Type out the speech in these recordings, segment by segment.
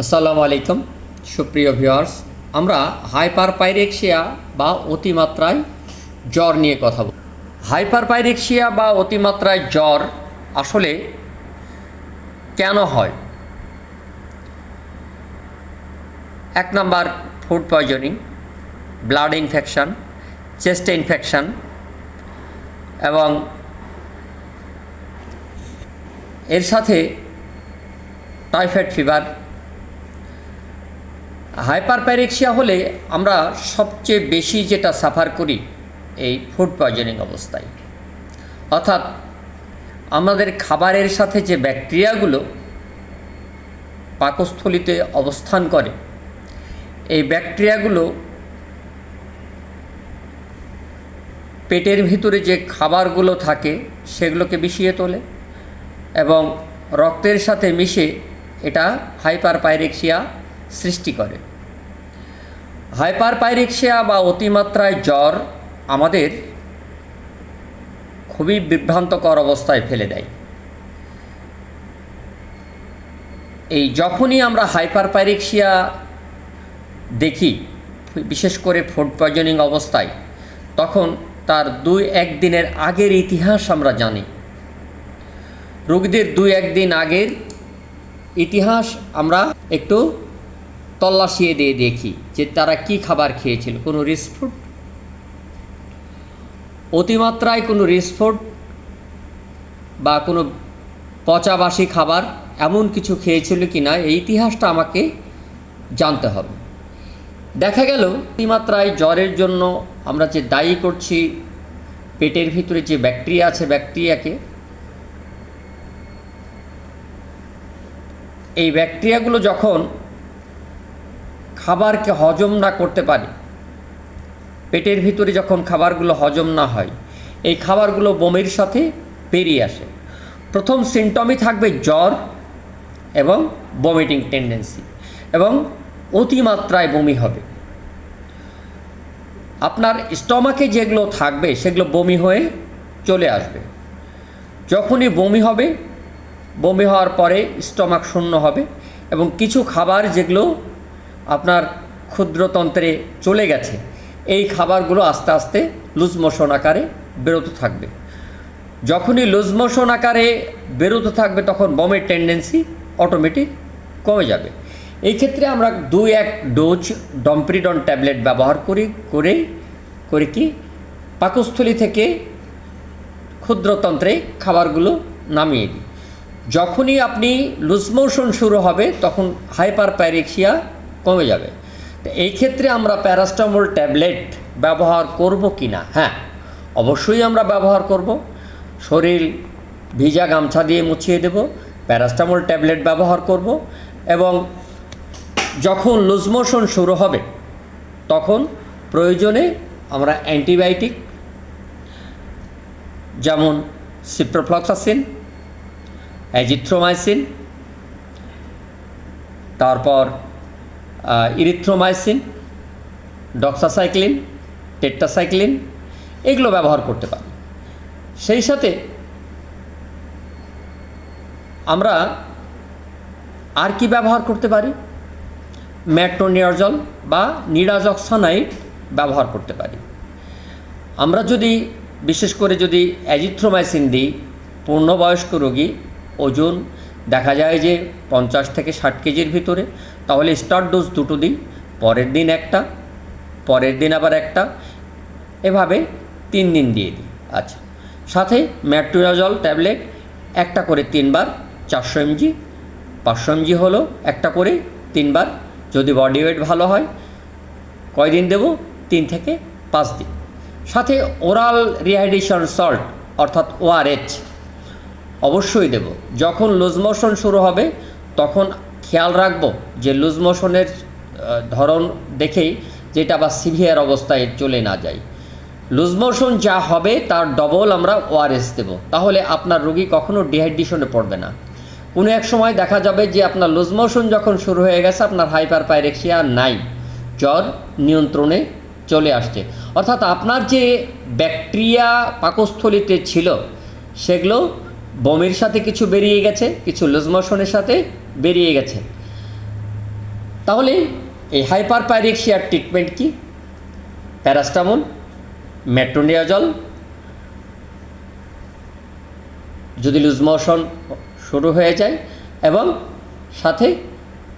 আসসালামু আলাইকুম, সুপ্রিয় ভিউয়ার্স। আমরা হাইপার পাইরেক্সিয়া বা অতিমাত্রায় জ্বর নিয়ে কথা বলব। হাইপার পাইরেক্সিয়া বা অতিমাত্রায় জ্বর আসলে কেন হয়? এক number, food poisoning, blood infection, chest infection এবং এর সাথে টাইফয়েড ফিভার হাইপার প্যারেক্সিয়া হলে আমরা সবচেয়ে বেশি যেটা সাফার করি এই ফুড পয়জনিং অবস্থায়। অর্থাৎ আমাদের খাবারের সাথে যে ব্যাকটেরিয়াগুলো পাকস্থলিতে অবস্থান করে, এই ব্যাকটেরিয়াগুলো পেটের ভিতরে যে খাবারগুলো থাকে সেগুলোকে মিশিয়ে তোলে এবং রক্তের সাথে মিশে এটা হাইপার পাইরেক্সিয়া সৃষ্টি করে। হাইপার পাইরেক্সিয়া বা অতিমাত্রায় জ্বর আমাদের খুবই বিভ্রান্তকর অবস্থায় ফেলে দেয়। এই যখনই আমরা হাইপার পাইরেক্সিয়া দেখি, বিশেষ করে ফুড পয়জনিং অবস্থায়, তখন তার দুই একদিনের আগের ইতিহাস আমরা জানি। রোগীদের দুই একদিন আগের ইতিহাস আমরা একটু তল্লাশিয়ে দিয়ে দেখি যে তারা কি খাবার খেয়েছিল। কোনো রিস্ক ফুড অতিমাত্রায় কোনো রিস্ক ফুড বা কোনো পচাবাসি খাবার এমন কিছু খেয়েছিল কি না এই ইতিহাসটা আমাকে জানতে হবে। দেখা গেল, অতিমাত্রায় জ্বরের জন্য আমরা যে দায়ী করছি, পেটের ভিতরে যে ব্যাকটেরিয়া আছে, ব্যাকটেরিয়াকে, এই ব্যাকটেরিয়াগুলো যখন খাবারকে হজম না করতে পারে। পেটের ভিতরে যখন খাবারগুলো হজম না হয়, এই খাবারগুলো বমির সাথে বেরিয়ে আসে। প্রথম সিমটমই থাকবে জ্বর এবং বমিটিং টেন্ডেন্সি এবং অতিমাত্রায় বমি হবে। আপনার স্টমাকে যেগুলো থাকবে, সেগুলো বমি হয়ে চলে আসবে। যখনই বমি হবে, বমি হওয়ার পরে স্টমাক শূন্য হবে এবং কিছু খাবার যেগুলো আপনার ক্ষুদ্রতন্ত্রে চলে গেছে। এই খাবারগুলো আস্তে আস্তে লুজ মোশন আকারে বেরোতে থাকবে। যখনই লুজ মোশন আকারে বেরোতে থাকবে, তখন বমের টেন্ডেন্সি অটোমেটিক কমে যাবে। এই ক্ষেত্রে আমরা দুই এক ডোজ ডম্প্রিডন ট্যাবলেট ব্যবহার করি করে করে কি পাকস্থলী থেকে ক্ষুদ্রতন্ত্রে খাবারগুলো নামিয়ে দিই। যখনই আপনি লুজ মোশন শুরু হবে, তখন হাইপার প্যারেক্সিয়া কমে যাবে। তো এই ক্ষেত্রে আমরা প্যারাস্টামল ট্যাবলেট ব্যবহার করব কি না হ্যাঁ অবশ্যই আমরা ব্যবহার করব। শরীর ভিজা গামছা দিয়ে মুছিয়ে দেব, প্যারাস্টামল ট্যাবলেট ব্যবহার করব এবং যখন লুজ মোশন শুরু হবে, তখন প্রয়োজনে আমরা অ্যান্টিবায়োটিক যেমন সিপ্রোফ্লক্সাসিন অ্যাজিথ্রোমাইসিন, তারপর ইরিথ্রোমাইসিন ডক্সাসাইক্লিন টেট্টাসাইক্লিন এগুলো ব্যবহার করতে পারি। সেই সাথে আমরা আর কি ব্যবহার করতে পারি? ম্যাট্রোনিয়াজল বা নিডাজক্সানাইট ব্যবহার করতে পারি। আমরা যদি, বিশেষ করে যদি অ্যাজিথ্রোমাইসিন দিই, পূর্ণবয়স্ক রোগী, ওজন দেখা যায় যে পঞ্চাশ থেকে ষাট কেজির ভিতরে তাহলে স্টার্ট ডোজ দুটো দিই, পরের দিন একটা, পরের দিন আবার একটা, এভাবে তিন দিন দিয়ে দিই। আচ্ছা সাথে ম্যাট্রোনাজল ট্যাবলেট একটা করে তিনবার চারশো এমজি পাঁচশো এমজি হলো একটা করে তিনবার, যদি বডি ওয়েট ভালো হয়, কয়দিন দেব? তিন থেকে পাঁচ দিন। সাথে ওরাল রিহাইড্রেশন সল্ট অর্থাৎ ওআরএচ অবশ্যই দেব। যখন লুজ মোশন শুরু হবে, তখন খেয়াল রাখব যে লুজ মোশনের ধরন দেখেই যেটা বা সিভিয়ার অবস্থায় চলে না যায়। লুজ মোশন যা হবে তার ডবল আমরা ওআরএস দেব। তাহলে আপনার রোগী কখনো ডিহাইড্রেশনে পড়বে না। কোনো এক সময় দেখা যাবে যে আপনার লুজ মোশন যখন শুরু হয়ে গেছে, আপনার হাইপার পাইরেক্সিয়া নাই। জ্বর নিয়ন্ত্রণে চলে আসছে। অর্থাৎ আপনার যে ব্যাকটেরিয়া পাকস্থলিতে ছিল, সেগুলো বমির সাথে কিছু বেরিয়ে গেছে, কিছু লুজ মোশনের সাথে বেরিয়ে গেছে। তাহলে এই হাইপার পাইরেক্সিয়ার ট্রিটমেন্ট কি? প্যারাস্টামল মেট্রোনিয়াজল যদি লুজ মোশন শুরু হয়ে যায়, এবং সাথে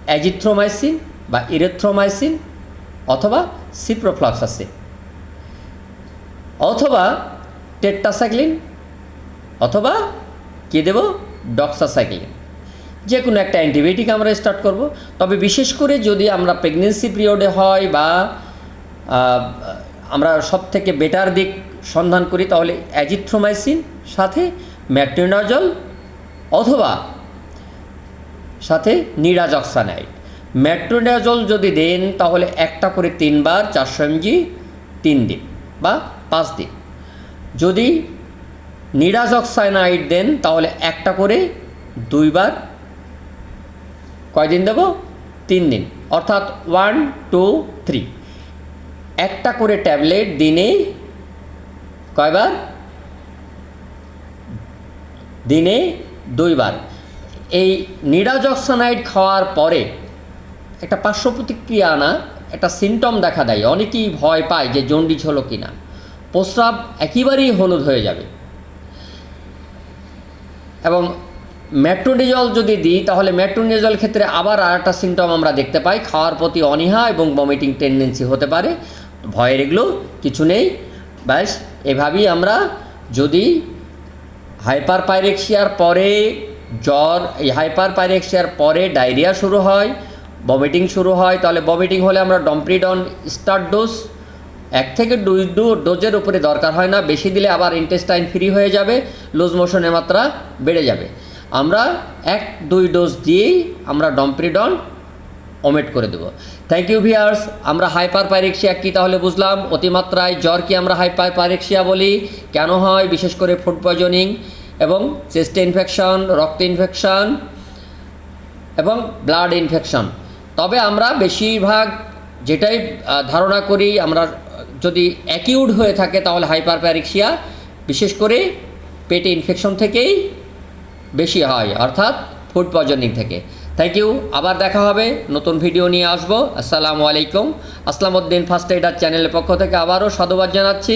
অ্যাজিথ্রোমাইসিন বা ইরেথ্রোমাইসিন অথবা সিপ্রোফ্লক্সাসিন। অথবা টেট্টাসাইক্লিন অথবা কী দেব? ডক্সাসাইক্লিন। যে কোনো একটা অ্যান্টিবায়োটিক আমরা স্টার্ট করব। তবে বিশেষ করে যদি আমরা প্রেগনেন্সি পিরিয়ডে হয় বা আমরা সব থেকে বেটার দিক সন্ধান করি, তাহলে অ্যাজিথ্রোমাইসিন সাথে ম্যাট্রিনাজল অথবা সাথে নিরাজক্সানাইড ম্যাট্রোনাজল যদি দেন, তাহলে একটা করে তিনবার চারশো এমজি তিন দিন বা পাঁচ দিন। যদি নিরাজক্সানাইড দেন, তাহলে একটা করে দুইবার কয়দিন দেব? তিন দিন। অর্থাৎ ওয়ান টু থ্রি একটা করে ট্যাবলেট দিনে কয়বার? দিনে দুইবার। এই নিরাজক্সানাইড খাওয়ার পরে একটা পার্শ্ব প্রতিক্রিয়া না, একটা সিমটম দেখা দেয়। অনেকেই ভয় পায় যে জন্ডিস হলো কি না প্রস্রাব একেবারেই হলুদ হয়ে যাবে। এবং ম্যাট্রোনিজল যদি দিই, তাহলে ম্যাট্রোনিজল ক্ষেত্রে আবার আর একটা সিমটম আমরা দেখতে পাই। খাওয়ার প্রতি অনীহা এবং ভমিটিং টেন্ডেন্সি হতে পারে। ভয়ের এগুলো কিছু নেই। ব্যাস, এভাবেই আমরা যদি হাইপার পাইরেক্সিয়ার পরে জ্বর, এই হাইপার পাইরেক্সিয়ার পরে ডায়রিয়া শুরু হয় ভমিটিং শুরু হয়, তাহলে ভমিটিং হলে আমরা ডম্প্রিডন স্টার্ট ডোজ এক থেকে দুই দু ডোজের উপরে দরকার হয় না। বেশি দিলে আবার ইন্টেস্টাইন ফ্রি হয়ে যাবে লুজ মোশনের মাত্রা বেড়ে যাবে। আমরা এক, দুই ডোজ দিয়েই আমরা ডম্প্রিডন ওমেট করে দেবো। থ্যাংক ইউ ভিয়ার্স আমরা হাইপার পাইরেক্সিয়া কী তাহলে বুঝলাম? অতিমাত্রায় জ্বর কি আমরা হাইপার পাইরেক্সিয়া বলি? কেন হয়? বিশেষ করে ফুড পয়জনিং এবং চেস্ট ইনফেকশন রক্ত ইনফেকশন এবং ব্লাড ইনফেকশন তবে আমরা বেশিরভাগ যেটাই ধারণা করি, আমরা যদি অ্যাকিউড হয়ে থাকে তাহলে হাইপার প্যারিক্সিয়া বিশেষ করে পেটে ইনফেকশন থেকেই বেশি হয় অর্থাৎ ফুড পয়জনিং থেকে। থ্যাংক ইউ আবার দেখা হবে, নতুন ভিডিও নিয়ে আসব। আসসালামু আলাইকুম। আসলামুদ্দিন ফার্স্ট এইডার চ্যানেলের পক্ষ থেকে আবারও সাধুবাদ জানাচ্ছি।